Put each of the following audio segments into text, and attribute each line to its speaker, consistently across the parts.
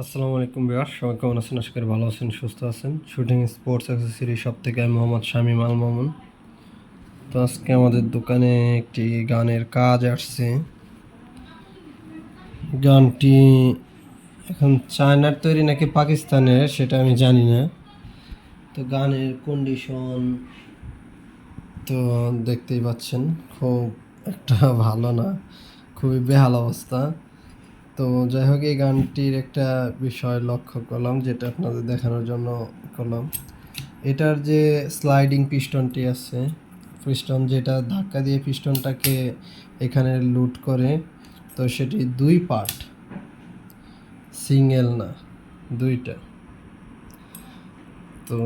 Speaker 1: আসসালামু আলাইকুম বিয়ার সবাই কেমন আছেন? আশা করি ভালো আছেন, সুস্থ আছেন। শুটিং স্পোর্টস অ্যাক্সেসরি সব থেকে আমি মোহাম্মদ শামীম আল মামুন। তো আজকে আমাদের দোকানে একটি গানের কাজ আসছে। গানটি এখন চায়নার তৈরি নাকি পাকিস্তানের, সেটা আমি জানি না। তো গানের কন্ডিশন তো দেখতেই পাচ্ছেন, খুব একটা ভালো না, খুবই বেহাল অবস্থা। তো যাই হোক, এই গানটির একটা বিষয় লক্ষ্য করলাম, যেটা আপনাদের দেখানোর জন্য করলাম। এটার যে স্লাইডিং পিস্টনটি আছে পিস্টন যেটা ধাক্কা দিয়ে পিস্টনটাকে এখানে লুট করে, তো সেটি দুই পার্ট সিঙ্গেল না, দুইটা। তো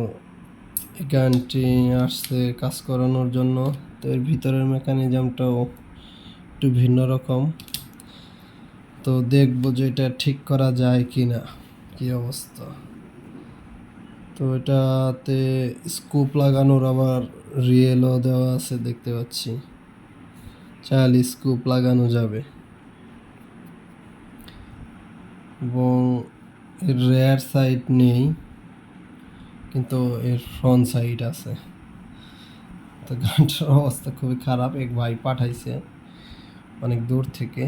Speaker 1: এই গানটি আসছে কাজ করানোর জন্য, তো এর ভিতরের মেকানিজমটাও একটু ভিন্ন রকম। তো দেখব যে এটা ঠিক করা যায় কি না কি অবস্থা। তো এটাতে স্কুপ লাগানোর আবার রিয়েলও দেওয়া আছে দেখতে পাচ্ছি। চাইলে স্কুপ লাগানো যাবে। এবং এর রেয়ার সাইড নেই, কিন্তু এর ফ্রন্ট সাইড আছে। তো গানটার অবস্থা খুবই খারাপ, এক ভাই পাঠাইছে অনেক দূর থেকে।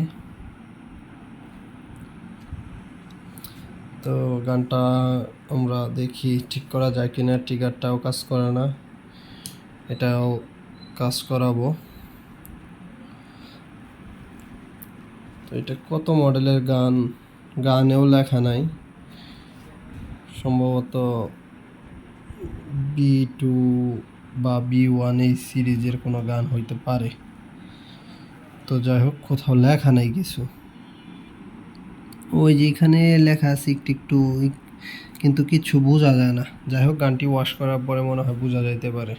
Speaker 1: তো গানটা আমরা দেখি ঠিক করা যায় কিনা ট্রিগারটাও কাজ করে না। এটাও কাজ করাবো। তো এটা কত মডেলের গান? গানেও লেখা নাই। সম্ভবত বি টু বা বি ওয়ান এই সিরিজের কোনো গান হইতে পারে। তো যাই হোক, কোথাও লেখা নাই কিছু। ওই যে এখানে লেখা আছে একটু একটু, কিন্তু কিছু বোঝা যায় না। যাই হোক, গানটি ওয়াশ করার পরে মনে হয় বোঝা যাইতে পারে।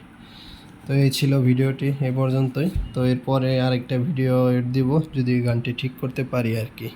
Speaker 1: তো এই ছিল ভিডিওটি এ পর্যন্তই। তো এরপরে আরেকটা ভিডিও দিব, যদি গানটি ঠিক করতে পারি আর কি।